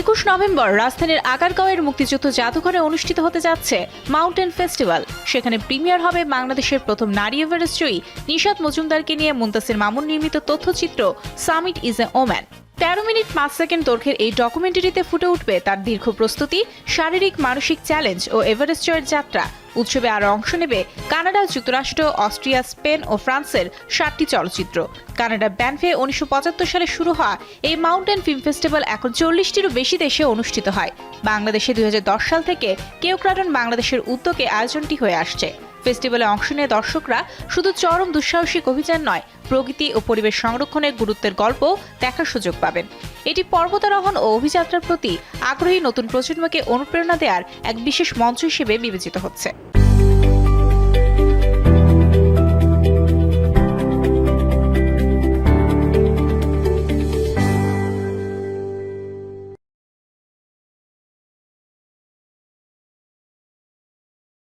একুশ নভেম্বর রাজধানীর আগারগাঁওয়ের মুক্তিযুদ্ধ জাদুঘরে অনুষ্ঠিত হতে যাচ্ছে মাউন্টেন ফেস্টিভ্যাল। সেখানে প্রিমিয়ার হবে বাংলাদেশের প্রথম নারী এভারেস্ট জয়ী নিশাদ মজুমদারকে নিয়ে মুন্তাসির মামুন নির্মিত তথ্যচিত্র সামিট ইজ এ ওম্যান। তেরো মিনিট পাঁচ সেকেন্ড দৈর্ঘ্যের এই ডকুমেন্টারিতে ফুটে উঠবে তার দীর্ঘ প্রস্তুতি, শারীরিক, মানসিক চ্যালেঞ্জ ও এভারেস্ট জয়ের যাত্রা। উৎসবে আরও অংশ নেবে কানাডা, যুক্তরাষ্ট্র, অস্ট্রিয়া, স্পেন ও ফ্রান্সের সাতটি চলচ্চিত্র। কানাডা ব্যানফে উনিশশো পঁচাত্তর সালে শুরু হওয়া এই মাউন্টেন ফিল্ম ফেস্টিভ্যাল এখন চল্লিশটিরও বেশি দেশে অনুষ্ঠিত হয়। বাংলাদেশে দুই হাজার দশ সাল থেকে কেওক্রাডন বাংলাদেশের উদ্যোগে আয়োজনটি হয়ে আসছে। ফেস্টিভ্যালে অংশ নিয়ে দর্শকরা। শুধু চরম দুঃসাহসিক অভিযান নয়, প্রকৃতি ও পরিবেশ সংরক্ষণের গুরুত্বের গল্প দেখার সুযোগ পাবেন। এটি পর্বতারোহণ ও অভিযাত্রার প্রতি আগ্রহী নতুন প্রজন্মকে অনুপ্রেরণা দেওয়ার এক বিশেষ মঞ্চ হিসেবে বিবেচিত হচ্ছে।